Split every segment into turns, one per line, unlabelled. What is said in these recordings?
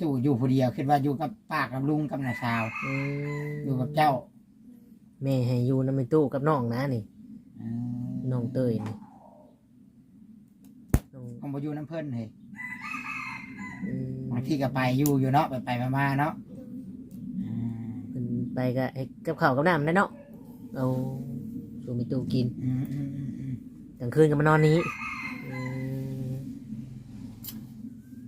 ตู้อยู่ผู้เดียวคิดว่าอยู่กับป้ากับลุงกับน้าสาว
อืม
อยู่กับเจ้า
แม่ให้อยู่นำในตู้กับน้องนะนี่
อืม
น้องเตยนี่น้อง
ผมบ่อยู่น้ำเพิ่นเฮ้ย
อืม
บางทีก็ไปอยู่อยู่เนาะไปไปๆมาๆเนาะอืม
เพิ่นไปก็ให้กับข้าวกับน้ำได้เนาะเอาสู่มีตู้กิน
อืมอืมอืมอืม
กลางคืนก็มานอนนี้อืม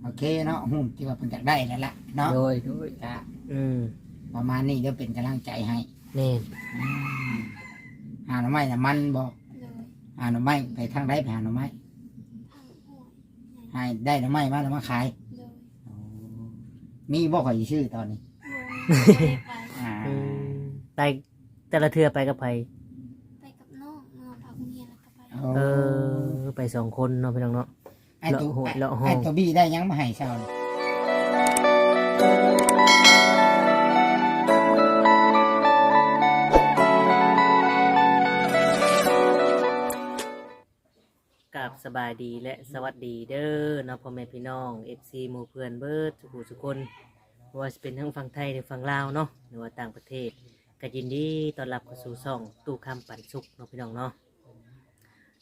โอ เคเนาะหุ่นที่ว่าเพิ่นอยากได้นั่นแหละเนาะ
โดยโดย
ก็
อืม
ประมาณนี้เดี๋ยวเป็นกำลังใจให้
แม่น
อืมหาหน่อไม้น่ะมันบอก
เลย
หาหน่อไม้ไปทางใดไปหาหน่อไม้
ทางหัว
ให้ได้หน่อไม้มาแล้วมาขาย
เลย
โอ้มีบ่ข่อยชื่อตอนนี้
ลงไม่ได้ไป
อ่า
อืมไปแต่ละเทือไปกับไผ
ไปกับน้องน้องพักเมียแล้วก็ไป
โอ้
เออไปสองคนเนาะพี่น้องเนาะ
ไอ้ตัว
เลาะหัวเลาะห้อง
ไอ้ตัวบี้ได้ยังมาให้เช้านี่
กับสบายดีและสวัสดีเด้อเนาะพ่อแม่พี่น้อง FC หมู่เพื่อนเบิร์ดทุกผู้ทุกคนบ่ว่าจะเป็นทั้งฝั่งไทยหรือฝั่งลาวเนาะหรือว่าต่างประเทศก็ยินดีต้อนรับเข้าสู่ช่องตู้คำปันสุกเนาะพี่น้องเนาะ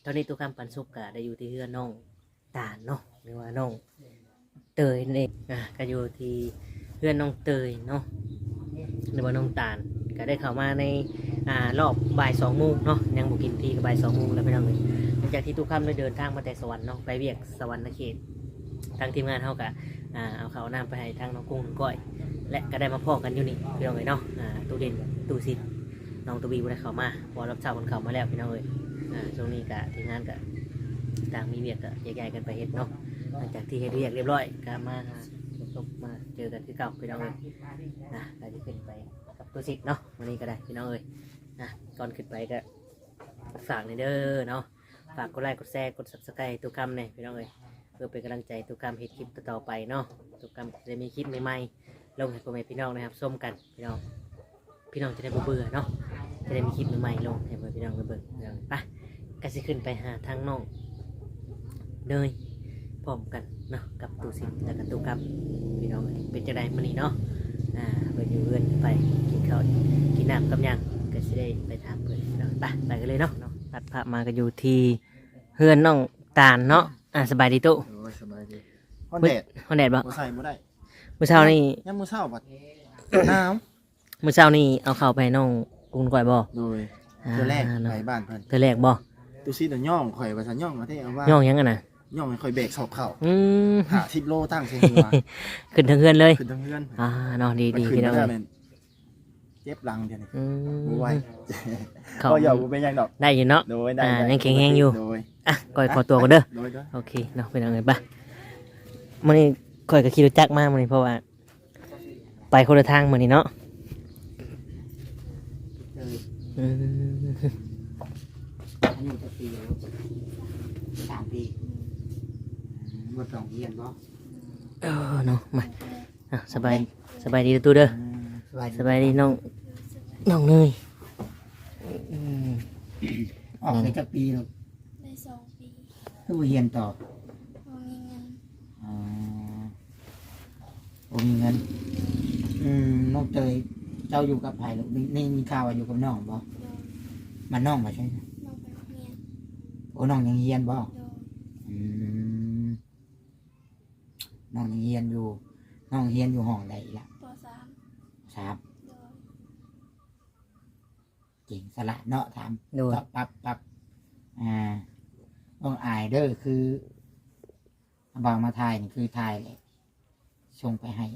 ตอนนี้ตู้คำปันสุกก็ได้อยู่ที่เฮือนน้อง ตาลเนาะหรือว่าน้องเตยนั่นเองอะก็อยู่ที่เฮือนน้องเตยเนาะหรือว่าน้องตาลก็ได้เข้ามาในอ่ารอบบ่ายสองโมงเนาะยังบุกินทีก็บ่ายสองโมงแล้วพี่น้องเลยหลังจากที่ทุกค่ำได้เดินทางมาแต่สวรรค์เนาะไปเวียกสวรรค์เขตทางทีมงานเขากะอ่าเอาเขาน้ำไปให้ทางน้องกุ้งน้องก้อย และก็ได้มาพ่อกันอยู่นี่พี่น้องเลยเนาะอ่าตู้เด่นตู้ซิดน้องตูบีบ่ได้เข้ามาพอรับเช้าคนเข้ามาแล้วพี่น้องเลยอ่าช่วงนี้กะทีมงานกะ ต่างมีเวียกกะแยกกันไปเฮ็ดเนาะหลังจากที่เฮ็ดเวียกเรียบร้อยก็มาหาจบมาเจอกันที่เก่าพี่น้องเลยนะก็จะขึ้นไปกับตู้ซิดเนาะวันนี้ก็ได้พี่น้องเลยนะก่อนขึ้นไปก็ฝากในเด้อเนาะฝากกดไลค์กดแชร์กด subscribe ทุกคำเนี่ยพี่น้องเอ้ยเพื่อเป็นกำลังใจทุกคำเห็ดคลิปต่อไปเนาะทุกคำจะมีคลิปใหม่ๆลงให้พ่อแม่พี่น้องนะครับส้มกันพี่น้องพี่น้องจะได้บ่เบื่อเนาะจะได้มีคลิปใหม่ๆลงให้พ่อแม่พี่น้องเบิ่งพี่อไปก็สิขึ้นไปหาทางน้อง เนยพร้อมกันเนาะกับตูสินและกับตูกับพี่น้องเอ้ยเป็นจะได้มื้อนี้เนาะอ่าเพิ่นอยู่เรือนไปกินข้าวกินน้ำกับหยังก็สิได้ไปถามเพิ่นพี่น้องไปไปกันเลยเนาะเนาะตัดภาพมาก็อยู่ที่เฮือนน้องตาลเนาะอ่าสบายดีตุ
โอ้ยสบายดีฮอนแดด
ฮอนแดดบ่
บ่ใส่บ่ได้
มื้อเช้านี่
ยามมื้อเช้าบัดหนาว
มื้อเช้านี่เอาข้าวไปให้น้องกุ้งก่อยบ่
โดย
อ่า
เทื่อแรก
เนาะ
ไปบ้านเพิ่น
เทื่อแรกบ่
ตุซี่เดยวย่องข่อยว่าซั่นย่องมาเท่เอาว่า
ย่องหยังกันน่ะ
ย่องให้ข่อยเบรกสอบเข้า
อืม
หา10โลตั้งใส่หัว
ขึ้นทางเฮือนเลย
ขึ้นทางเฮือน
อ่าเนาะดี
มัน
ดี
ขึ้น
พี่น้อง
มา
เอ้
แล้ว
ย
เนี่ยเจ็บหลังเดี๋ยวนี้
อื
บ่ไหว
มเขา
ก็อย่าบ่เป็นหยังดอก
ได้อยู่เนาะ
โดยได้
อ่า
ได้
ยังแข็งแรงอยู่
โดย
อะก่อยขอตัวก่อนเด้อ
โดยโดย
โอเคเนาะพี่น้องเอ้ยไปมื้อนี้ก่อยก็ขี่รถจักรมามื้อนี้เพราะว่า ไปคนละทางมื้อนี้เนาะอืม
อายุจะปีแล้วสามปีอืม บ่ต้องเรียนบ่
เออเนาะมาอะสบายสบายดีเด้อตู้เด้อ
อืมสบาย
สบายดีน้องน้องเนยอืม
ออกไปจักปีแล้ว
ได้สองปี
คือบ่เรียนต่อ
พอมีเงิน
อ๋อบ่มีเงินอืมน้องเตยเจ้าอยู่กับไผลูกนี่นี่มีข่าวว่าอยู่กับน้องบ่
โดย
มันน้องบ่ใช่ไหม
น้องไปโรงเรียน
โอ้น้องยังเรียนบ่
โดย
อืม น้องยังเรียนอยู่ น้องเรียนอยู่ห้องใดล่ะ
ปสาม
สาม
โดย
เก่งสละเนาะถาม
โดย
ปั๊บปั๊บปั๊บอ่าต้องอายเด้อคือเอาบางมาถ่ายนี่คือถ่ายเลยส่งไปให้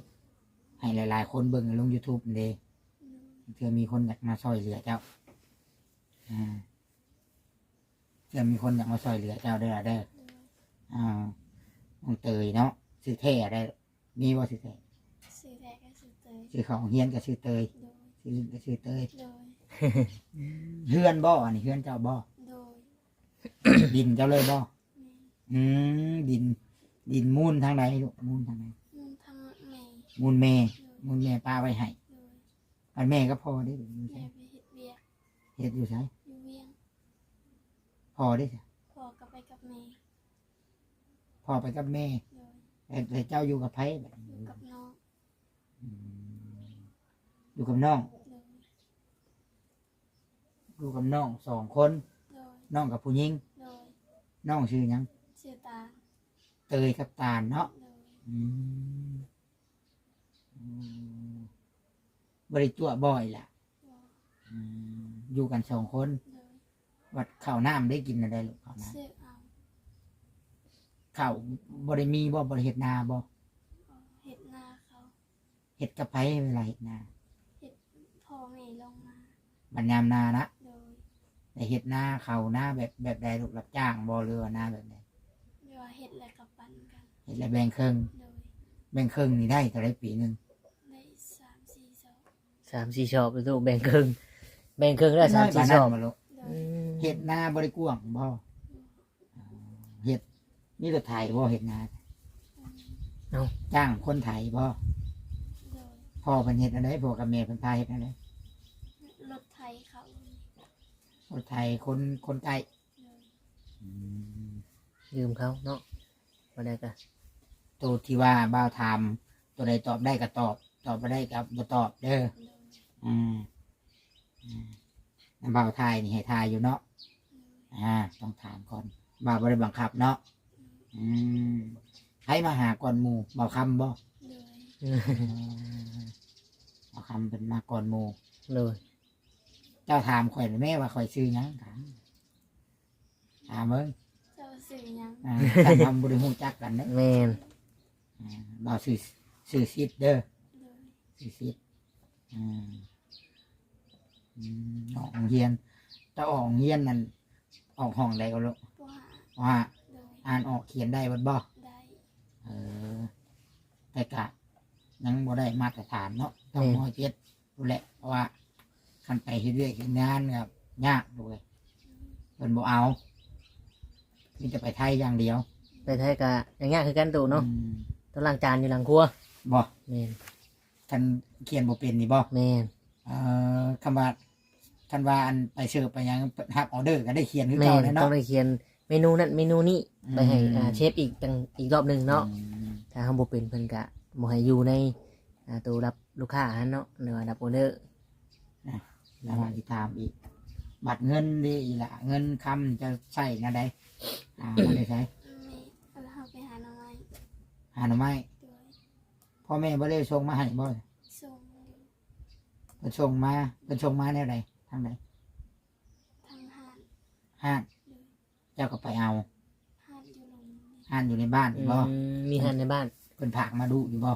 ให้หลาย ๆ คนเบิ่งลง YouTube นี่เด้
โดย
เพื่อมีคนอยากมาช่วยเหลือเจ้าอ่าเพื่อมีคนอยากมาช่วยเหลือเจ้าเด้อเด้อ
โดย
อ่าน้องเตยเนาะ ชื่อเท่ได้ มีว่าชื่อเท่
สื่อแรกก็สื่อเตย
ชื่อเขาเฮียนก็ชื่อเตย
โดย
ชื่ออื่นก็ชื่อเตย
โดย
เฮือนบ่อันนี้เฮือนเจ้าบ่
โดย
ดินเจ้าเลยบ่
แม่
อืมดิน ดินมูลทางไหนลูกมูลทางไหน
นุ่งทางแม่
มูลแม่
โดย
มูลแม่ป้าไว้ให้
โดย
อันแม่ก็พอได้อยู่
แม่
ใช่
ไปเฮ็ดเวียก
เฮ็ดอยู่ใช่
อยู่เวียง
พอได้ใช่
พ่อก็ไปกับแม่
พอไปกับแม่
โดย
แต่แต่เจ้าอยู่กับไผแบบ
อยู่กับน้อง
อยู่กับน้อง
โดย
อยู่กับน้องสองคน
โดย
น้องกับผู้หญิง
โดย
น้องชื่อหยัง
ชื่อตา
เตยกับตาลเนาะ
โดย
อืมอืมบริจั่วบ่อยล่ะ
บ่
อืมอยู่กันสองคน
โดย
วัดข้าวน้ำได้กินอะไรลูกข้าวน้
ชื่อเอาำ
ข้าวบริมีบ่บริเห็ดนาบ่
เอาเห็ดนาเขา
เห็ดกระไพเวลาเห็ดนา
เห็ดพ่อแม่ลงมา
บรรยามนานะ
โดย
แต่เห็ดนาข้าวนาแบบแบบใดลูกรับจ้างบ่เรือว่านาแบบไหน
เรียกว่าเห็ดและกับปันกัน
เห็ดแล้วแบ่งครึ่ง
โดย
แบ่งครึ่งนี่ได้แต่ได้ปีหนึ่ง
ได้สามสี่สอง
สามสี่ชอบลูกแบ่งครึ่งแบ่งครึ่งแล้วสามสี่ชอบ
มาลูก
โด
อื
ย
ม
เห็ดนาบริกวางบ่เห็ด นี่รถไถบ่เห็ดนา
อืม
จ้างคนไถบ่
โดย
พ่อเป็นเห็ดอะไรพ่อกับแม่เป็นพาเห็ดอะไร
รถไถเขา
รถไถคนคนไก่
โดย
ยืมเขาเนาะมาได้ก็
ตัวที่ว่าบ่าวถามตัวใดตอบได้ก็ตอบ ตอบไม่ได้ก็บ่ตอบเด้อ
โดย
อืมอืมแล้วบ่าวทายนี่ให้ทายอยู่เนาะ
โดย
อ่า ต้องถามก่อนบ่าวบ่ได้บังคับเนาะ อืมใครมาหาก่อนหมู่บ่าวคำบ่
โดย
อืม
อืมบ่าวคำเป็นมาก่อนหมู่
เลย
เจ้าถามข่อยแม่ว่าข่อยซื้อหยังถามถามเบิ่ง
เจ้าสื่อหยัง
อ่าท่านทำบริหูจักกันเด้อ
แมน
อ่าบ่าวซื้อซื้อซิดเด้อ
โดย
ซื้อซิดอืมอืมออกโรงเรียนถ้าออกโรงเรียนนั่นออกห้องใดก็ลูก
ผู้หา
ว่า
โดย
อ่านออกเขียนได้บ่บ่
ได้
เออแต่กะยังบ่ได้มาตรฐานเนาะต้องมอเจ็ดรู้แหละเพราะว่าคันไปเฮ็ดเรื่อยเฮ็ดงานแบบยากด้วยเพิ่นบ่เอามีแต่ไปไทยอย่างเดียว
ไปไทยกะอย่างเงี้ยคือกันตู่เนาะ
อืม
ต้องล้างจานอยู่หลังครัว
บ่
แมน
คันเขียนบ่เป็นนี่บ่
แมน
เอ่อคำว่าคันว่าอันไปเสิร์ฟไปหยังรับออเดอร์ก็ได้เขียนคือ
แม
เก่านเลย
ต้อ
เนาะ
งได้เขียน เมนูนั้นเมนูนี้ไปให้
อืม
อ่าเชฟอีกตั้งอีกรอบหนึ่งเนาะ
อืม
ถ้าเขาบ่เป็นเพิ่นกะบ่ให้อยู่ในอ่าตัวรับลูกค้าหันเนาะหรือว่ารับออเดอร์
แล้วมาที่ถามอีก บัตรเงินดีอีหละเงินคำจะใช้นะได้อ่าบ่ได้ใช้
ไม่เอาเราไปหาหน่อไม้
หาหน่อไม้
โดย
พ่อแม่บ่ได้ส่งมาให้บ่
ส่งอยู่
เพิ่นส่งมาเพิ่นส่งมาแนวใดทางใด
ทางหาน
ห้าง
โดย
เจ้าก็ไปเอา
หานอยู่ลงนี่
ห้างอยู่ในบ้าน
อื
บ่
มมีหันในบ้าน
เพิ่นผากมาดูอยู่บ่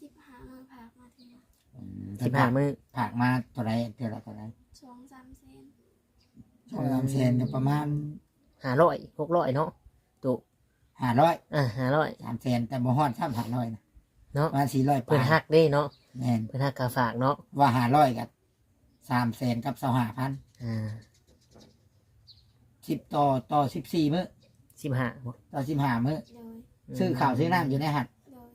สิบหามาพากมาถึง
อืม
สิบห้ามื้อ
ผากมาเท่าไรเท่าไรเท่าไร
สองสามเซน
สองสามแสนก็ประมาณ
ห้าร้อยหกร้อยเนาะตู่
ห้าร้อย
อ่าห้าร้อย
สามแสนแต่บ่ฮอดสามห้าร้อยนะ
เนาะ
ประมาณสี่ร้อย
เพิ่นฮักเด้เนาะ
แม่น
เพิ่นฮักกาฝากเนาะ
ว่าห้าร้อยกับสามแสนกับสองห้าพัน
อ่า
สิบต่อต่อสิบสี่มื้อ
สิบห้าบ่
ต่อสิบห้ามื้อ
โดย
ซื้อข้าวซื้อน้ำอยู่ในหัด
โดย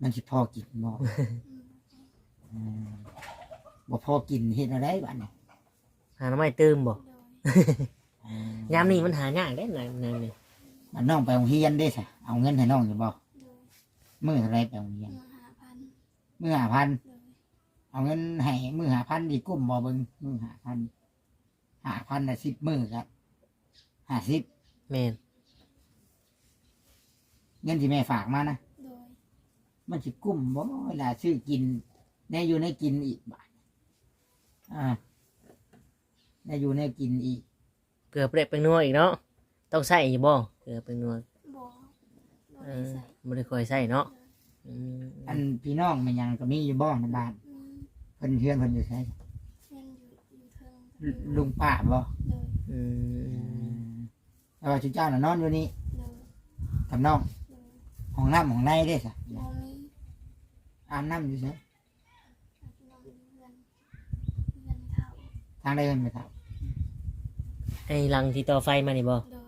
มันสิพอกินบ่
อืม
อืมบ่พอกินเฮ็ดอะไรบ้านนี่
หาหน้ำไม้ตื้มบ่
โดย
อืม
ยามนี้มันหายากได้นายนายนี่
มันน้องไปโรงเรียนได้ซะเอาเงินให้น้องอยู่บ่
โดย
มื้อเท่าไรไปโรงเรียน
มาหาพัน
มื้อห้าพัน
โดย
เอาเงินให้มื้อห้าพันดีกุ้มบ่เบิ่งมื้อห้าพัน ห้าพันน่ะสิบมื้อครับห้าสิบ
แม่น
เงินที่แม่ฝากมานะ
โดย
มันสิกุ้มบ่เวลาซื้อกินแน่อยู่ในกินอีกบาทอ่าแน่อยู่ในกินอีก
เกลือเปรกเป็นนัวอีกเนาะต้องใส่อยู่บ่เกลือเป็นนัว
บ่บ่
เอ
ได้
อ
ใส่
บ่ได้ค่อยใส่เนาะอืม
อันพี่น้องมันยังก็มีอยู่บ้ในบ้าน
อืม
เพิ่นเพื่อนเพิ่นอยู่ใช่
เงินอยู่อยู่เทิง
ลุงป้าบ่
โดย
อืม
แต่ว่าชุเจ้าน่ะนอนอยู่นี่
โดย
กับน้อง
โดย
ห้องน้ำห้องในได้สะ
บ่มี
อาบน้ำอยู่ใช่
อาบน้ำอยู่เงินเงินเขา
ทางใดเพิ่นไปถาม
ไอ้ลังที่ต่อไฟมานี่บ่
โดย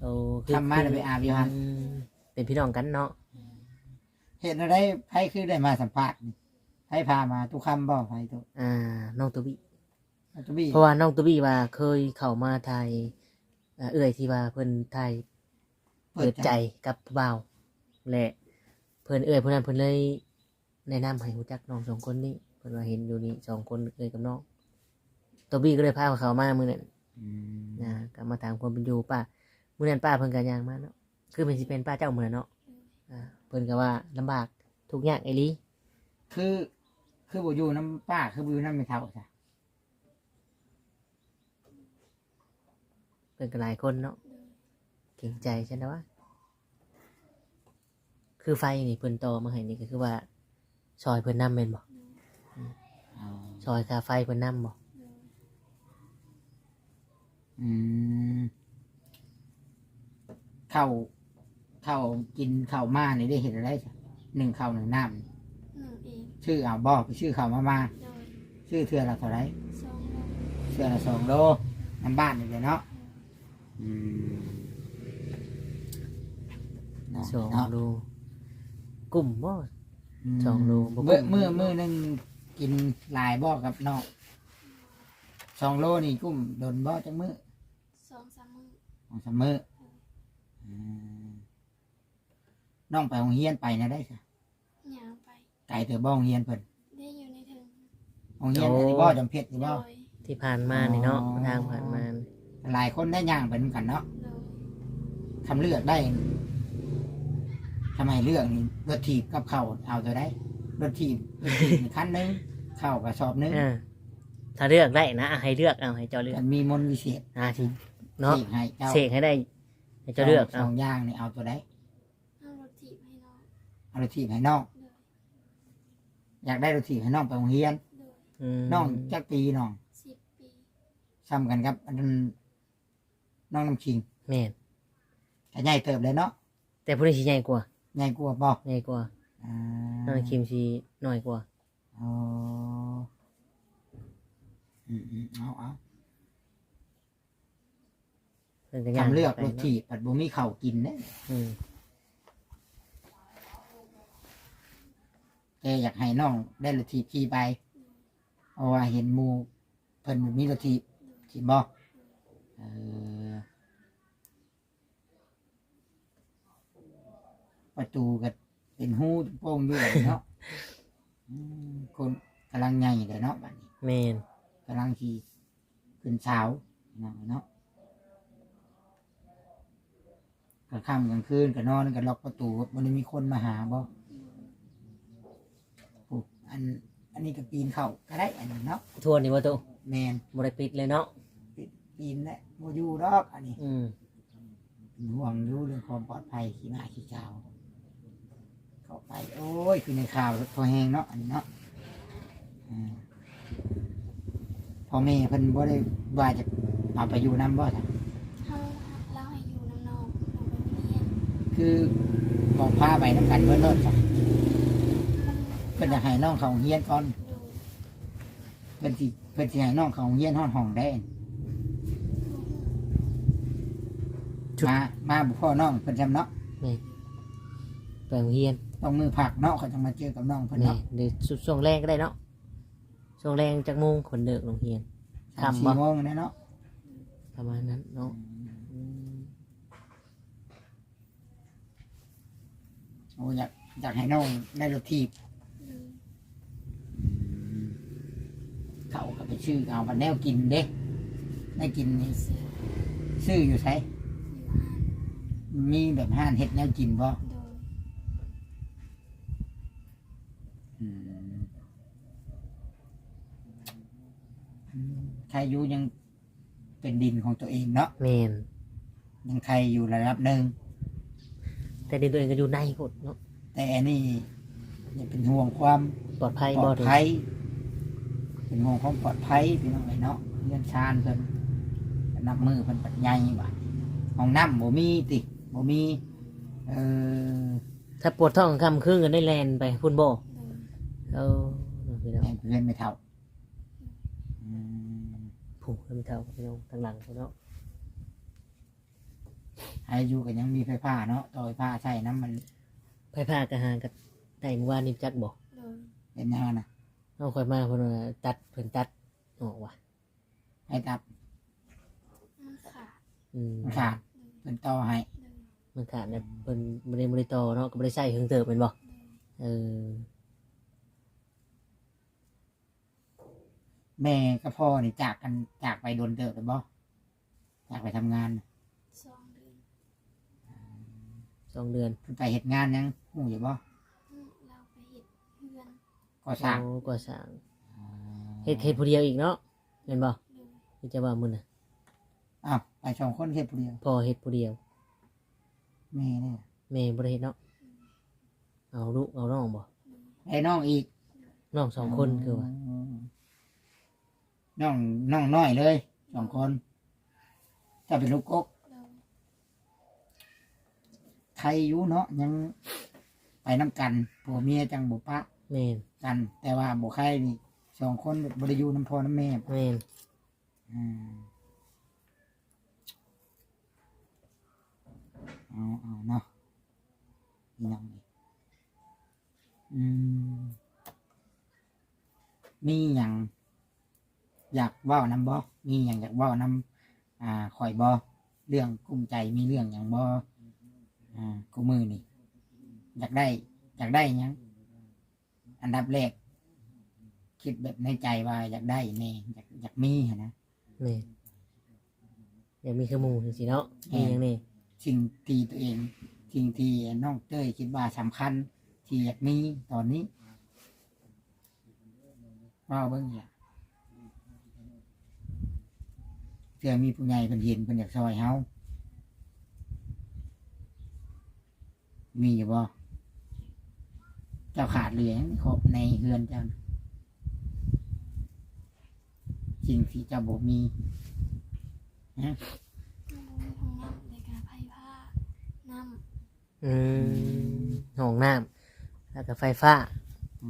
โอ้
ทำมาแล้วไปอาบอยู่หั่น
อืมเป็นพี่น้องกันเนาะ
เห็นอะไรไผคือได้มาสัมภาษณ์นี่ไผพามาทุกคำบ่ไผตุ
อ่าน้องตั วบี้
ตุบี้
เพราะว่าน้องตัวบี้ว่าเคยเข้ามาไทยอ่าเอื้อยที่ว่าเพิ่นไทยเปิดใจกับผู้บ่าวและเพิ่นเอื้อยเพิ่นนั้นเพิ่นเลยแนะนำให้รู้จักน้องสองคนนี้เพิ่นว่าเห็นอยู่นี่สองคนเอ้ยกับน้องตัวบี้ก็เลยพาเขามามื้อนั้น
อืม
นะก็มาถามความเป็นอยู่ป้ามื้อนั้นป้าเพิ่นก็ย่างมาเนาะคือมันสิเป็นป้าเจ้ามื้อนั้นเนาะอ่าเพิ่นก็ว่าลำบากทุกข์ยากไอ้ลี
คือ คือบ่อยู่น้ำป้าคือบ่อยู่น้ำไม่เท่าจ้ะ
เพิ่นก็หลายคนเนาะ
โดย
เก่งใจใช่ไหมวะคือไฟนี่เพิ่นต่อมาให้นี่ก็คือว่าซอยเพิ่นนำแม่นบ่
อ๋อ
ซอยค่าไฟเพิ่นนำบ่
โดย
อืมข้าวข้าวกินข้าวมานี่ได้เห็นอะไรจ้ะหนึ่งข้าวหนึ่งน้
หนึ่งเองำ
ชื่อเอาบอกชื่อข้าวมามา
โดย
ชื่อเทือละเท่าไหร
สองโล
เทือละสองโลน้ำบ้านนี่เลยเนาะอืมเนาะ
สอง
เนาะ
โลกลุ่มบ่ สองโลบ่
เมื่อ
กุ้ม
เมื่อเมื่อหนึงกินหลายบ่อกับนอกสองโลนี่กุ้มโดนบ่อจังมือ
สองสามมือ
ของสามมืออืมน้องไปโรงเรียนไปนะได้จ้ะ
หยางไป
ไก่เถอะบ่โรงเรียนเพิ่น
ได้อยู่ในถึง
โรงเรียนอันนี้บ่จำเพชรหรือ
โด
บ่
ย
ที่ผ่านมานี่เนาะ
อ๋อ
ทางผ่านมา
หลายคนได้ย่างไปเหมือนกันเนาะ
โดย
ทำเลือกได้ทำไมเลือกนี่รถถีบกับเข่าวเอาตัวได้รถถีบรถถีบคันหนึงเข่าวกระสอบหนึง
อ่าถ้าเลือกได้นะอะให้เลือกเอาให้เจ้าเลือก
มันมีมนต์วิเศษ
อ่าที่เนาะ
เสกให้เจ้า
เสกให้ได้ให้เจ้าเลือก
ส
เอา
องอย่างนี่เอาตัวได้
เอารถถีบให้น้อง
เอารถถีบให้น้อง
โดย
อยากได้รถถีบให้น้องไปโรงเรียน
โดย
ม
น้องจักปีน้อง
สิบปี
ซ้ำกันครับอันนั้น น้องน้ำคิง
แม่น
แต่ใหญ่เติบเลยเนาะ
แต่ผู้นี้สิใหญ่กว่า
ใหญ่กว่าบอก
ใหญ่กว่า
อ่า
น้องคิมสิน้อยกว่า
อ๋ออืมอืมเอาเอา
เพิ่นก็ย่าง
ทำเลือก
ไป
รถ
เนาะ
ถีบปัดบุมีเข่าวกินเนี่ย
อืม
แกอยากให้น้องได้รถถีบขี่ไปเพราะว่าเห็นหมูเพิ่นมีรถถีบขี่บอกเออ ประตูก็เป็นหูโป้งอยู่เลยเนาะ อืมคนกำลังใหญ่เลยเนาะบัดนี้
แม่น
กำลังขี่ขึ้นเช้าเนาะเนาะกลางค่ำกลางคืนก็นอนก็ล็อกประตูมันมีคนมาหาบ่ปุ๊บอันอันนี้ก็ปีนเข้าก็ได้อันนี้เนาะ
ทวนนี่ว่าตุ
แมน
บ่ได้ปิดเลยเนาะ
ปีนและโมยูดอกอันนี้
อืม
เป็นห่วงอยู่เรื่องความปลอดภัยขี่มาขี่เช้าเข้าไป โอ้ยคือในข่าวพอแห้งเนาะอันนี้เนาะอ่าพ่อแม่เพิ่นบ่ได้ว่าจะเอาไปอยู่น้ำบ่จ้ะ
เขาเล่าให้อยู่น้ำนองน้องไปเรียน
คือบอกพาไปน้ำกันเมื่อเลิศจ้ะ
มัน
เพิ่นจะให้น้องเขาเฮียนก่อน
ดู
เพิ่นสิเพิ่นสิให้น้องเขาเฮียนห้องห้องได้ มามาบุพ่อน้องเพิ่นจำเนาะ
ไปโรงเรียน
ต้องมือผักเนาะเขาจะมาเจอกับน้องเพิ่น
นี่
เนาะ
หรือช่วงแรกก็ได้เนาะช่วงแรกจากโมงคนเดิกโรงเรียน
สาม
ทำบ่
สี่โมงนะเนาะ
ประมาณนั้นเนาะอืม
โอ้อยากอยากให้น้องได้รถทีบ
ดู
เขาก็ไปชื่อเอาบันแนวกินเด้ได้กินนี่
ซื้อ
ซื้ออยู่ไส
อยู่ห้าง
มีแบบห้านเฮ็ดแนวกินบ่
โดย
อืมอืมใครอยู่ยังเป็นดินของตัวเองเนาะ
แมน
ยังใครอยู่ระดับหนึ่ง
แต่เด็กตัวเองก็อยู่ในกดเนาะ
แต่อันนี้ยังเป็นห่วงความ
ปลอดภัย
ปล
บ่
อด
ถึง
ภัยเป็นห่วงความปลอดภัยพี่น้องไอ้เนาะเงื่อนชานเพิ่นนับมือเพิ่นปัดใหญ่บาดห้องน้ำบ่มีติ บ่มีเออ
ถ้าปวดท้องคำครึ่งกันได้แลนไปพุ่นบ่
โดย
เออพี่น้อง
ให้เพื่อนไม่เท่าอืม
ผูกให้มันเท่าพี่น้องทางหลังพี่น้อง
ให้อยู่กันยังมีไฟฟ้าเนาะต่อไฟฟ้าใช้น้ำมัน
ไผ่ผ้ากระหางกับได้เมื่อวานนี่จักบ่
โดย
เป็นยังไงนะ
เอาค่อยมาเพิ่นว่าตัดเพิ่นตัดออกว่ะ
ให้ตัด
มันขาด
อืม
มันขาดเป็นต่อให้
โดย
มันขาดเนี่ยเพิ่นบ่ได้บ่ได้ต่อเนาะก็บ่ได้ใช้เครื่องเติบแม่นบ่
โดย
เออ
แม่กับพ่อนี่จากกันจากไปโดนเติบเลยบ่จากไปทำงาน
สองเดือน
สองเดือน
เพิ่นไปเฮ็ดงานยังหูอยู่บ่
อืมเราไปเห็ดเพื่อน
ก็สร้าง
โอ้ก็สร้างเฮ็ดเฮ็ดผู้เดียวอีกเนาะเห็นบ่
เลย
ที่จะว่ามึงน่ะ
อ้าวไปสองคนเฮ็ดผู้เดียว
พ่อเฮ็ดผู้เดียว
แม่เนี่ย
แม่บ่ได้เฮ็ดเนาะเอาลูกเอาน้องบ่
ไอ้น้องอีก
น้องสองคนคือว่า
น้องน้องน้อยเลยสองคนถ้าเป็นลูกกก
เลย
ใครอยู่เนาะยังไปน้ำกันผัวเมียจังบุปะ
แม่น
กัน แต่ว่าบุใครนี่สองคนบริยูน้ำพ่อน้ำแม่
แม่น
อืม เอาเอาเนาะนี่น้องนี่อืมมีอย่างอยากเว่านำบ่มีอย่างอยากเว่านำอ่าข่อยบ่เรื่องกุ้มใจมีเรื่องอย่างบ่อ่ากูมือนี่อยากได้ อยากได้หยังอันดับแรกคิดแบบในใจว่าอยากได้แน่อยากอยากมีหั้นนะ
แม่นอยากมีขโมูจังซี่เนาะมีหยังนี่
สิ่งที่ตัวเอง สิ่งที่น้องเต้ยคิดว่าสำคัญ ที่อยากมีตอนนี้ว่าเบิ่งอย่าเพื่อมีผู้ใหญ่เป็นเห็นเป็นอยากซอยเฮามีอยู่บ่เจ้าขาดเหลืองครบในเฮือนเจ้าสิ่งที่เจ้าบ่มี
เรามีห้องน้ำในการไผ่ผ้าน้ำ
อืมห้องน้ำแล้วก็ไฟฟ้า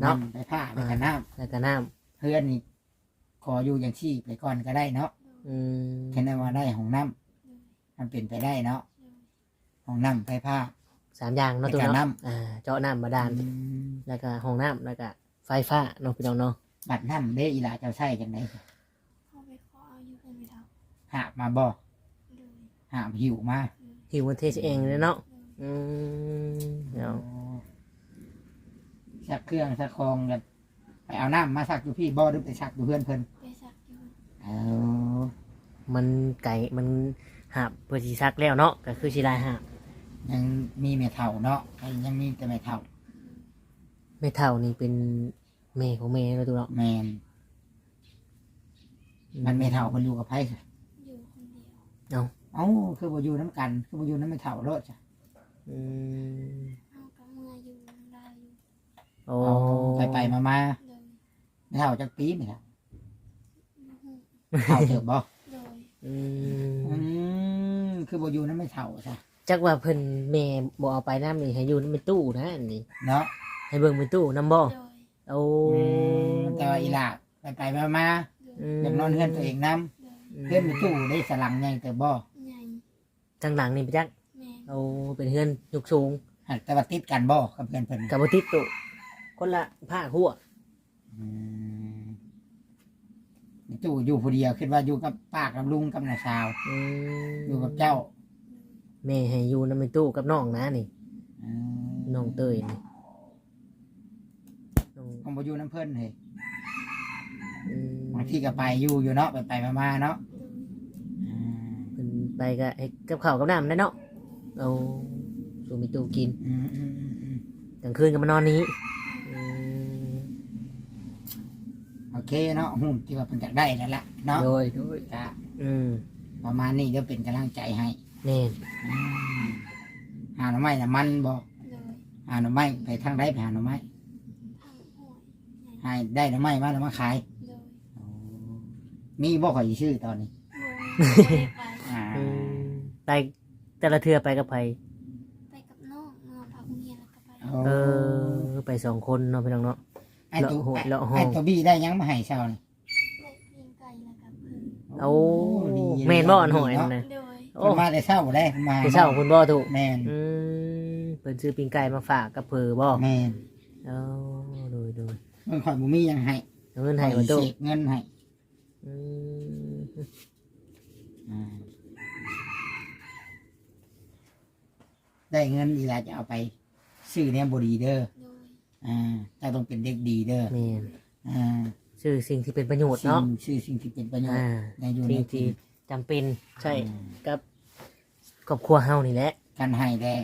เนาะ
นำไปผ้าไปกันน้ำ
แล้วก็น้ำ
เพื่อนนี่ขออยู่อย่างที่ไปก่อนก็ได้เนาะ
อืม
แค่นั้นว่าได้ของน้ำมันเป็นไปได้เนาะของน้ำไฟผ้า
สามอย่างเนาะ
ใน
ตัว
การ
เนาะ
น้ำ
อ่าเจาะน้ำบาดาล
อืม
แล้วก็ห้องน้ำแล้วก็ไฟฟ้าเนาะพี่น้องเนาะ
บัดน้ำเด้อีหลาเจ้าใช่จังไหน
เข้าไปขอเอาอยู่เพื่อนไปเท่า
หาบมาบ่
เลย
หาบหิวมา
หิวมันเทสเองเลยเนาะ
เลย
อืมเนาะ
สักเครื่องสักคองกันไปเอาน้ำมาสักอยู่พี่บ่หรือไปสักอยู่เพื่อนเพิ่น
ไปสักอยู่
เอา
มันไก่มันหาบเพื่อสีซักแล้วเนาะก็คือสีลายหาบ
ยังมีเมทัลเนาะยังมีแต่เมทัล
ไม่เท่านี่เป็นเมย์ของเมย์เราะตัวเนาะ
แมนมันเมทัลมันอยู่กับไพ่
อยู่คนเดียว
เอ้า คือบ่อยู่น้ำกัน คือบ่อยู่น้ำเมทัลรถจ้ะ
อืม
เอากับเมื่ออยู่น้ำได้อยู่
โอ้
เอาไปไปมามา
เลย
เมทัลจักปีนี่ครับ
อื้อหือ
เท่าเติบบ่
เลย
อืม
อืมคือบ่อยู่นั้นไม่เท่าจ้ะ
จักว่าเพิ่นเมย์บอกเอาไปน้ำนี่ให้อยู่ในตู้นะอันนี้
เนาะ
ให้เบิ่งเป็นตู้น้ำบ่
เลย
โอ้
อืมแต่ว่าอีหลาไปไปมามา
เลย
อยากนอนเฮือนตัวเองน้
เลยำ
เฮือนมีตู้ได้สลังใหญ่แต่บ่
ใหญ่
ทางหลังนี่ไปจัก
แม่
เอาเป็นเฮือนยกสูง
หักแต่ว่าติดกันบ่กับเพื่อนเพิ่น
กับบ่ติดตู้คนละผ้าหัว
อืมมีตู้อยู่ผู้เดียวคิดว่าอยู่กับป้ากับลุงกับน้าสาว
อืม
อยู่กับเจ้า
แม่ให้อยู่นำเป็นตู้กับน้องนะนี่
อืม
น้องเตยนี่น้อง
ผมบ่อยู่น้ำเพิ่นเฮ้ย
อืม
บางทีก็ไปอยู่อยู่เนาะไปไปมามาเนาะ
เลย
อืม
เพิ่น ไปก็ให้กับข้าวกับน้ำได้เนาะเอาสู่มีตู้กิน
อืมอืมอืมอืม
กลางคืนก็มานอนนี้อืม
โอเคเนาะหุ่นที่ว่าเพิ่นอยากได้นั่นแหละเนาะ
โดยโดย
ก็
อืม
ประมาณนี้เดี๋ยวเป็นกำลังใจให้
แน่น
อืมหาหน่อไม้น่ะมันบ่
เลย
หาหน่อไม้ไปทางใดไปหาหน่อไม้
ทางห่วยใหญ่
ให้ได้หน่อไม้มาแล้วมาขาย
เลย
มีบ่ข่อยชื่อตอนนี้
โดยไม่ได้ไป
อ่า
อืม ไปแต่ละเทือไปกับไผ
ไปกับน้องน้องพาคุณเมียแล้วก็ไป
เออไปสองคนเนาะพี่น้องเนาะ
ไอ้ตัว
เลาะโหดเลาะห้อง
ไอ้ตัวบี้ได้ยังมาให้เช้านี่
ได้เพียงไก่แล้วกับเพิ่น
โอ้
ดี
แม่นบ่อนหอยนั่น
เนาะ
นะ
โดย
โอ้
เพิ่นมาแต่เช้าได้มา
ไปเช่าคุณบ่ถูก
แม่น
อืมเพิ่นซื้อปิ้งไก่มาฝากกับเผือบ่
แม่น
เอาโดยโดย
เพิ่นข่อยบ่มีหยังให้
เอาเงินให้บ่ตู้
เสกเงินให้
อืม
อ่า ได้เงินอีหลาจะเอาไปซื้อเนี่ยบ่ดีเด้อ
โดย
อ่าถ้าต้องเป็นเด็กดีเด้อ
แม่น
อ่า
ชื่อสิ่งที่เป็นประโยชน์
สิ่
เนาะ
งชื่อสิ่งที่เป็นประโยช
อ่า
น์ในอยู่ใน
สิ่ง
ที่
ที่จำเป็นใช่
อืม
กับครอบครัวเฮานี่แหละ
การให้แต่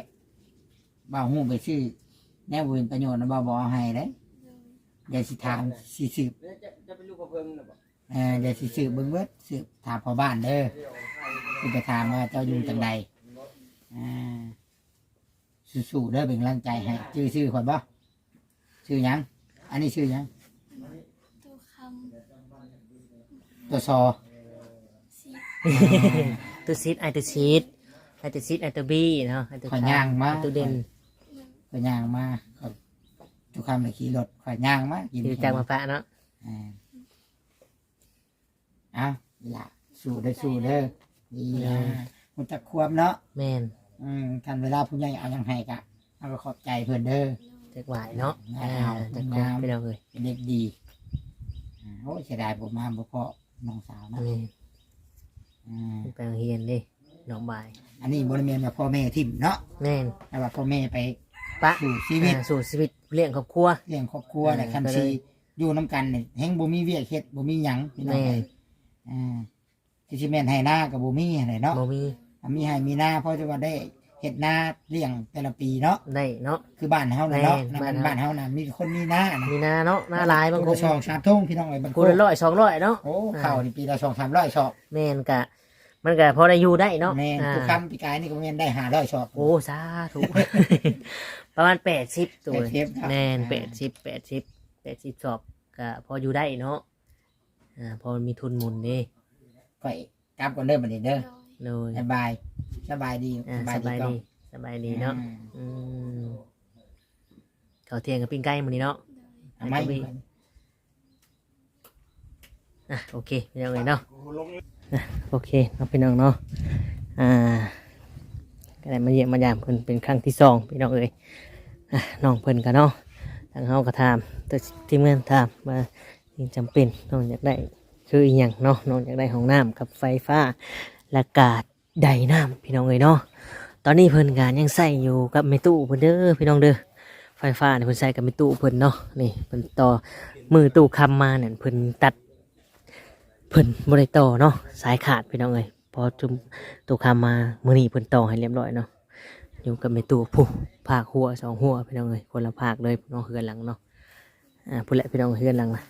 บ่าวหูไปชื่อแนวบ่เป็นประโยชน์นะบ่าวบ่เอาให้เด้
โดย
อย่าสิถามสิสืบเอออย่าสิสืบเบิ่งเบิดสืบถามพ่อบ้านเด้อคือไปถามว่าเจ้าอยู่จังใดอ่า สู้ๆเด้อเป็นกำลังใจให้ชื่อชื่อคนบ่ชื่อหยัง อันนี้ชื่อหยัง
ตู้ค
ตัวซอำ
สี
ตัวซีดไอตัวซีดไอตัวซีดไอตัวบีเนาะไอตัว
ข่อยย่างมา
ไอตัวเด่น
ข่อยย่างมาข่อยทุกคำเลยขี่รถข่อยย่างมากิน
คือจากมาพระเนาะ
อ่าเอาอีหล่ะสู้เด้อสู้เด้อดีนะมันจะควบเนาะ
แมน
อืมกันเวลาผู้ใหญ่เอายังให้กะเอาก็ขอบใจเพื่อนเด้อ
จากหวายเนาะ
งาม
อ่าจากค
งาม
ไปเราเลย
เป็นเด็กดีอ่าโอ้ยเสียดายผมมาบ่พอน้องสาวนะ
แม่น
อ่า
ไปโรงเรียนดิน้องบาย
อันนี้บริเวณแบบพ่อแม่ทิมเนาะ
แม่น
แต่ว่าพ่อแม่ไป
ปะ
สู่ชีวิต
อ่าสู่ชีวิตเลี้ยงครอบครัว
เลี้ยงครอบครัว
อ่า
แต่คัน
ก็เลย
ซีอยู่น้ำกันเนี่ยแฮงบ่มีเวียกเฮ็ดบ่มีหยังพี่น้อง
แม่
เอ้ยอ่าที่สิแม่นให้หน้ากับบ่มีอะไรเนาะ
บ่มี
ถ้า มีให้มีหน้าเพราะจะว่าได้เฮ็ดหน้าเลี้ยงแต่ละปีเนาะ
ได้เนาะ
คือบ้านเฮาน่ะเนาะ
แม่
นั่น
บ้านเฮา
บ้านเฮาน่ะมีคนมีหน้านะ
มีนาเนาะหน้าลายบางค
คน
น
ช่องสามทุ่งพี่น้องเอ้ยบางค
คู
น
ละร้อยสองร้อยเนาะ
โอ้ข้าวนี่ปีละสองสามร้อยชอบ
แม่นกะ มันกะพอได้อยู่ได้เนาะ
แม่น
อ่า
ทุกคำปีกายนี่ก็แม่นได้หาร้อยชอบ
โอ้สาธุ ประมาณแปดสิบตัว
80ครับ
แน่น
อ่า
แปดสิบแปดสิบแปดสิบสอบก็พออยู่ได้เนาะอ่าพอมีทุนหมุนนี่
ก็กลับก่อนเด้อบัดนี้เด้อ
โดย
เลย
สบายสบายดี
อ่า
สบา
ส
ยดี
บาย
ก็
ดีสบายดีเนาะ
อ่
อืมเขาวเที่ยงกับปิ้งไก่มื้อนี้เนาะ
ทำไม
อะโอเคพี่น้องเลยเนาะอะโอเคเนาะพี่น้องเนาะอ่าก็ได้มาเยี่ยมมายามเพิ่นเป็นครั้งที่สองพี่น้องเอ้ยอะน้องเพิ่นกันเนาะทางเฮาก็ถามตัวทีมงานถามมายังจำเป็นน้องอยากได้คืออีหยังเนาะน้องอยากได้ห้องน้ำกับไฟฟ้า และกาดใดน้ำพี่น้องเอ้ยเนาะตอนนี้เพิ่นการยังใส่อยู่กับเมตู้เพิ่นเด้อพี่น้องเด้อไฟฟ้าเนี่ยเพิ่นใส่กับเมตู้เพิ่นเนาะนี่เพิ่นต่อมือตู้คำมาเนี่ยเพิ่นตัดเพิ่นบริต่อเนาะสายขาดพี่น้องเอ้ยพอจุมตัวคามามือนี้เพิ่นต่อให้เรียบร้อยเนาะอยู่กับแม่ตู้ผู้ภาคหัวสองหัวพี่น้องเอ้ยคนละภาคเลยพี่น้องเฮือนหลังเนาะอ่าพูดแหละพี่น้องเฮือนหลังนะ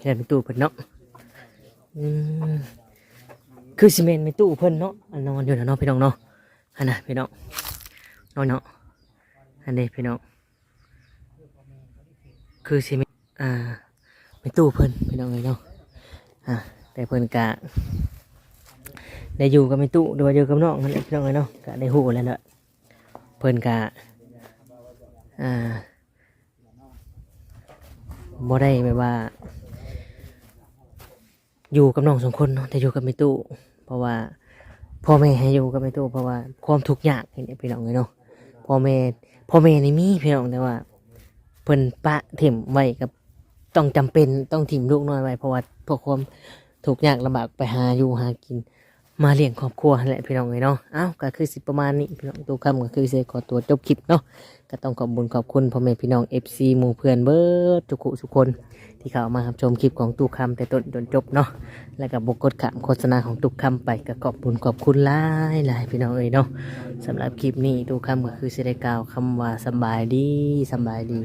เฮือนแม่ตู้เพิ่นเนาะอืม คือซีเมนต์แม่ตู้เพิ่นเนาะนอนอยู่นะเนาะพี่น้องเนาะอันน่ะพี่น้องนอนเนาะอันนี้พี่น้องคือซีเมนต์อ่าแม่ตู้เพิ่นพี่น้องเอ้ยเนาะอ่าแต่เพิ่นกะได้อยู่กับแม่ตู้หรือว่าอยู่กับน้องนั่นแหละพี่น้องเอ้ยเนาะกะได้ฮู้แล้วเนาะเพิ่นกะอ่าบ่ได้แบบว่า อยู่กับน้องสองคนเนาะแต่อยู่กับแม่ตู้เพราะว่าพ่อแม่ให้อยู่กับแม่ตู้เพราะว่าความทุกข์ยากเห็นพี่น้องเลยเนาะพ่อแม่พ่อแม่ในมีพี่น้องแต่ว่าเพิ่นปะถิ่มไว้กับต้องจำเป็นต้องถิ่มลูกน้อยไว้เพราะว่าเพราะความทุกข์ยากลำบากไปหาอยู่หากินมาเลี้ยงครอบครัวแหละพี่น้องเลยเนาะ เอ้าก็คือสิประมาณนี้พี่น้องตัวคำก็คือเสขอตัวจบคลิปเนาะ ก็ต้องขอบบุญขอบคุณพ่อแม่พี่น้อง FC หมู่เพื่อนเบิร์ดทุกคนทุกคน ที่เขามารับชมคลิปของตุ๊กคำแต่ต้นจนจบเนาะแล้วก็บกกดขามโฆษณาของตุ๊กคำไปก็ขอบบุญขอบคุณหลายหลายพี่น้องเอ้ยเนาะสำหรับคลิปนี้ตุ๊กคำก็คือเสิได้กล่าวคำว่าสบายดีสบายดี